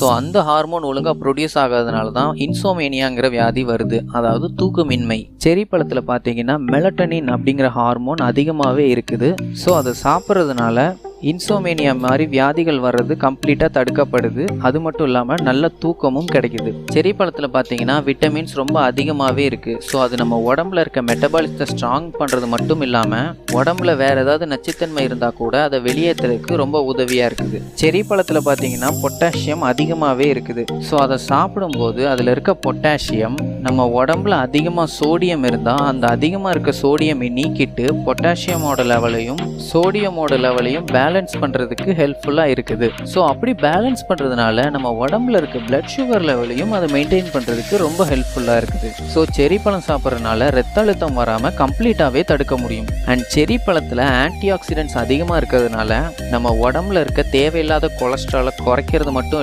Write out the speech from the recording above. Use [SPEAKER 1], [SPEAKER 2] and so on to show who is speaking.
[SPEAKER 1] So அந்த hormone ஒழுங்காக produce ஆகாதனால தான் இன்சோமேனியாங்கிற வியாதி வருது. அதாவது தூக்கமின்மை. செரி பழத்தில் பார்த்தீங்கன்னா மெலட்டனின் அப்படிங்கிற ஹார்மோன் அதிகமாகவே இருக்குது. ஸோ அதை சாப்பிட்றதுனால இன்சோமேனியா மாதிரி வியாதிகள் வர்றது கம்ப்ளீட்டாக தடுக்கப்படுது. அது மட்டும் இல்லாமல் நல்ல தூக்கமும் கிடைக்குது. செரி பழத்தில் பார்த்தீங்கன்னா விட்டமின்ஸ் ரொம்ப அதிகமாகவே இருக்குது ஸோ அது நம்ம உடம்புல இருக்க மெட்டபாலிசத்தை ஸ்ட்ராங் பண்ணுறது மட்டும் இல்லாமல் உடம்புல வேற ஏதாவது நச்சுத்தன்மை இருந்தால் கூட அதை வெளியேற்றுறதுக்கு ரொம்ப உதவியாக இருக்குது. செரி பழத்தில் பார்த்தீங்கன்னா பொட்டாசியம் அதிகமாகவே இருக்குது. ஸோ அதை சாப்பிடும்போது அதில் இருக்க பொட்டாசியம் நம்ம உடம்புல அதிகமாக சோடியம் இருந்தால் அந்த அதிகமாக இருக்க சோடியமை நீக்கிட்டு பொட்டாசியமோட லெவலையும் சோடியமோட லெவலையும் பேலன்ஸ் பேலன்ஸ் பண்ணுறதுக்கு ஹெல்ப்ஃபுல்லாக இருக்குது. ஸோ அப்படி பேலன்ஸ் பண்ணுறதுனால நம்ம உடம்புல இருக்க பிளட் சுகர் லெவலையும் அதை மெயின்டைன் பண்ணுறதுக்கு ரொம்ப ஹெல்ப்ஃபுல்லாக இருக்குது. ஸோ செரி பழம் சாப்பிட்றதுனால ரத்த அழுத்தம் வராமல் கம்ப்ளீட்டாகவே தடுக்க முடியும். அண்ட் செரி பழத்தில் ஆன்டி ஆக்சிடென்ட்ஸ் அதிகமாக இருக்கிறதுனால நம்ம உடம்புல இருக்க தேவையில்லாத கொலஸ்ட்ராலை குறைக்கிறது மட்டும்